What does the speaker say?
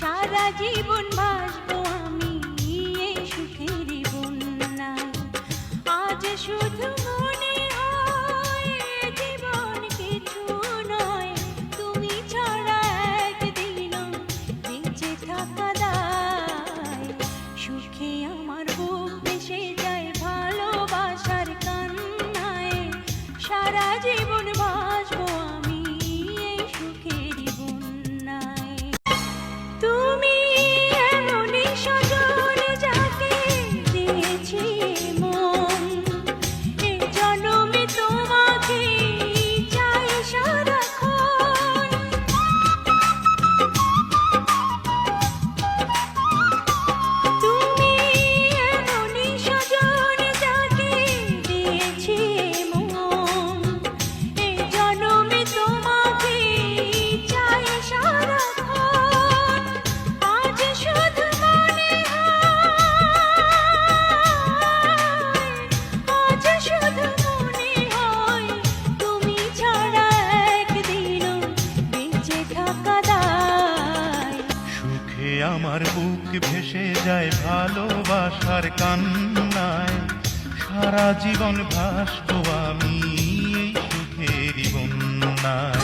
জীবন বাসবো আমি এই সুখেরই বন্যায় আজ শুধু মনে হয় তুমি ছাড়া একদিনও বেঁচে থাকা দায়। সুখে আমার বুক ভেসে যায় ভালোবাসার আমার বুক ভেসে যায় ভালোবাসার কান্নায়। সারা জীবন ভাসবো আমি এই সুখেরই বন্যায়।